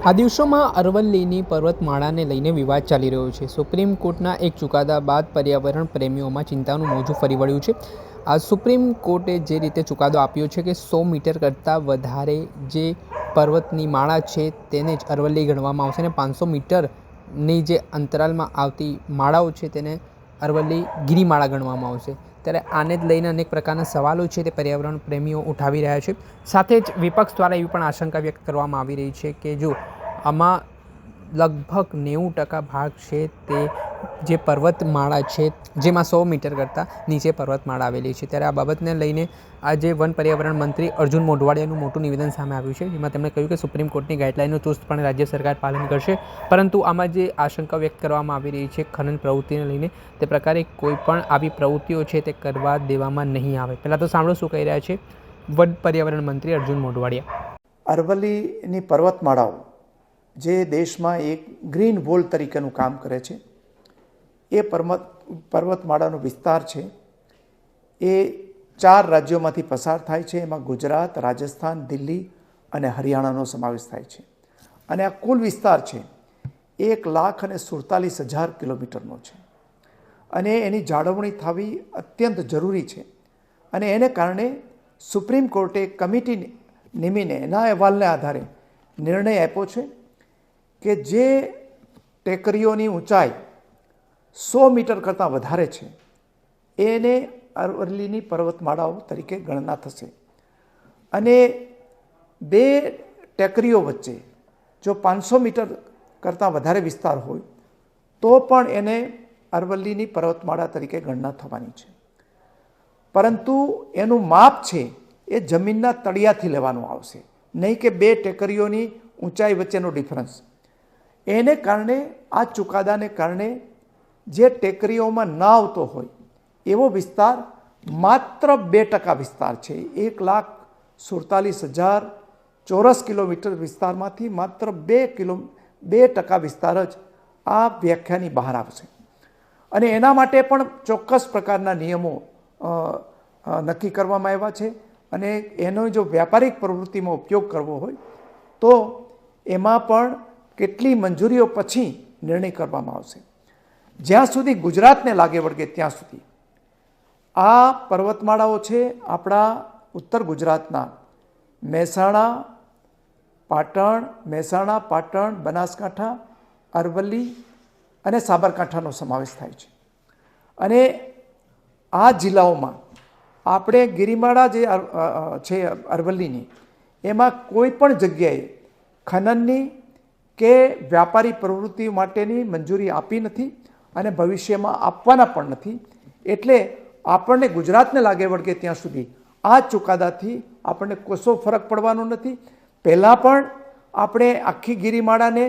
આ દિવસોમાં અરવલ્લીની પર્વતમાળાને લઈને વિવાદ ચાલી રહ્યો છે. સુપ્રીમ કોર્ટના એક ચુકાદા બાદ પર્યાવરણ પ્રેમીઓમાં ચિંતાનું મોજું ફરી વળ્યું છે. આ સુપ્રીમ કોર્ટે જે રીતે ચુકાદો આપ્યો છે કે સો મીટર કરતાં વધારે જે પર્વતની માળા છે તેને જ અરવલ્લી ગણવામાં આવશે અને પાંચસો મીટરની જે અંતરાલમાં આવતી માળાઓ છે તેને અરવલ્લી ગિરિમાળા ગણવામાં આવશે. ત્યારે આને જ લઈને અનેક પ્રકારના સવાલો છે તે પર્યાવરણ પ્રેમીઓ ઉઠાવી રહ્યા છે. સાથે જ વિપક્ષ દ્વારા એવી પણ આશંકા વ્યક્ત કરવામાં આવી રહી છે કે જો આમાં લગભગ નેવું ટકા ભાગ છે તે જે પર્વતમાળા છે, જેમાં સો મીટર કરતાં નીચે પર્વતમાળા આવેલી છે. ત્યારે આ બાબતને લઈને આજે વન પર્યાવરણ મંત્રી અર્જુન મોઢવાડિયાનું મોટું નિવેદન સામે આવ્યું છે, જેમાં તેમણે કહ્યું કે સુપ્રીમ કોર્ટની ગાઈડલાઇનનું ચુસ્તપણે રાજ્ય સરકાર પાલન કરશે. પરંતુ આમાં જે આશંકા વ્યક્ત કરવામાં આવી રહી છે ખનન પ્રવૃત્તિને લઈને, તે પ્રકારે કોઈ પણ આવી પ્રવૃત્તિઓ છે તે કરવા દેવામાં નહીં આવે. પહેલાં તો સાંભળો શું કહી રહ્યા છે વન પર્યાવરણ મંત્રી અર્જુન મોઢવાડિયા. અરવલ્લીની પર્વતમાળાઓ, જે દેશમાં એક ગ્રીન વોલ તરીકેનું કામ કરે છે એ પર્વત પર્વતમાળાનો વિસ્તાર છે. એ ચાર રાજ્યોમાંથી પસાર થાય છે. એમાં ગુજરાત, રાજસ્થાન, દિલ્હી અને હરિયાણાનો સમાવેશ થાય છે. અને આ કુલ વિસ્તાર છે, એક લાખ અને સુડતાલીસ હજાર કિલોમીટરનો છે. અને એની જાળવણી થવી અત્યંત જરૂરી છે. અને એને કારણે સુપ્રીમ કોર્ટે કમિટી નિમીને એના અહેવાલને આધારે નિર્ણય આપ્યો છે કે જે ટેકરીઓની ઊંચાઈ સો મીટર કરતાં વધારે છે. એને અરવલ્લીની પર્વતમાળાઓ તરીકે ગણના થશે. અને બે ટેકરીઓ વચ્ચે જો પાંચસો મીટર કરતાં વધારે વિસ્તાર હોય, તો પણ એને અરવલ્લીની પર્વતમાળા તરીકે ગણના થવાની છે. પરંતુ એનું માપ છે, એ જમીનના તળિયાથી લેવાનું આવશે. નહીં કે બે ટેકરીઓની ઊંચાઈ વચ્ચેનો ડિફરન્સ. એને કારણે, આ ચુકાદાને કારણે જે ટેકરીઓમાં ન આવતો હોય, એવો વિસ્તાર માત્ર બે ટકા વિસ્તાર છે. એક લાખ સુડતાલીસ હજાર ચોરસ કિલોમીટર વિસ્તારમાંથી માત્ર બે કિલો, બે ટકા વિસ્તાર જ આ વ્યાખ્યાની બહાર આવશે. અને એના માટે પણ ચોક્કસ પ્રકારના નિયમો નક્કી કરવામાં આવ્યા છે. અને એનો જો વ્યાપારિક પ્રવૃત્તિમાં ઉપયોગ કરવો હોય, તો એમાં પણ કેટલી મંજૂરીઓ પછી નિર્ણય કરવામાં આવશે. જ્યાં સુધી ગુજરાતને લાગે વળગે ત્યાં સુધી. આ પર્વતમાળાઓ છે આપણા ઉત્તર ગુજરાતના. મહેસાણા, પાટણ મહેસાણા, પાટણ, બનાસકાંઠા, અરવલ્લી અને સાબરકાંઠાનો સમાવેશ થાય છે. અને આ જિલ્લાઓમાં આપણે ગિરિમાળા જે છે અરવલ્લીની, એમાં કોઈ પણ જગ્યાએ ખનનની કે વ્યાપારી પ્રવૃત્તિ માટેની મંજૂરી આપી નથી. અને ભવિષ્યમાં આપવાના પણ નથી. એટલે આપણને ગુજરાતને લાગે વળગે ત્યાં સુધી આ ચુકાદાથી આપણને કશો ફરક પડવાનો નથી. પહેલાં પણ આપણે આખી ગિરિમાળાને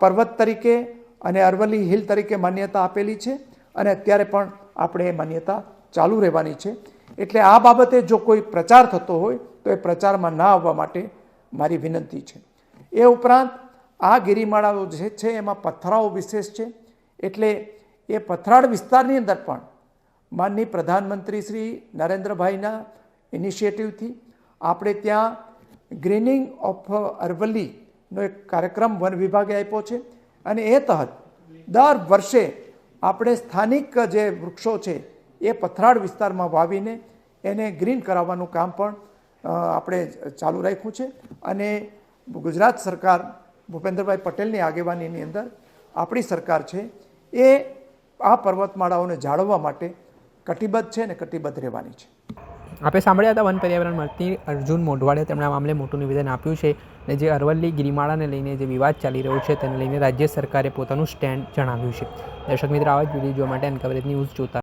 પર્વત તરીકે અને અરવલ્લી હિલ તરીકે માન્યતા આપેલી છે અને અત્યારે પણ આપણે એ માન્યતા ચાલુ રહેવાની છે. એટલે આ બાબતે જો કોઈ પ્રચાર થતો હોય તો એ પ્રચારમાં ના આવવા માટે મારી વિનંતી છે. એ ઉપરાંત આ ગિરિમાળાઓ જે છે એમાં પથ્થરાઓ વિશેષ છે. એટલે એ પથરાળ વિસ્તારની અંદર પણ માનની પ્રધાનમંત્રી શ્રી નરેન્દ્રભાઈના ઇનિશિયેટિવથી આપણે ત્યાં ગ્રીનિંગ ઓફ અરવલ્લીનો એક કાર્યક્રમ વન વિભાગે આપ્યો છે. અને એ તહત દર વર્ષે આપણે સ્થાનિક જે વૃક્ષો છે એ પથરાળ વિસ્તારમાં વાવીને એને ગ્રીન કરાવવાનું કામ પણ આપણે ચાલુ રાખ્યું છે. અને ગુજરાત સરકાર ભૂપેન્દ્રભાઈ પટેલની આગેવાનીની અંદર આપણી સરકાર છે એ આ પર્વતમાળાઓને જાળવવા માટે કટિબદ્ધ છે ને કટિબદ્ધ રહેવાની છે. આપણે સાંભળ્યા હતા વન પર્યાવરણ મંત્રી અર્જુન મોઢવાડે તેમણે આ મામલે મોટું નિવેદન આપ્યું છે અને જે અરવલ્લી ગિરિમાળાને લઈને જે વિવાદ ચાલી રહ્યો છે તેને લઈને રાજ્ય સરકારે પોતાનું સ્ટેન્ડ જણાવ્યું છે. દર્શક મિત્રો, આવા જ વીડિયો જોવા માટે અનકવરેજ ન્યૂઝ જોતા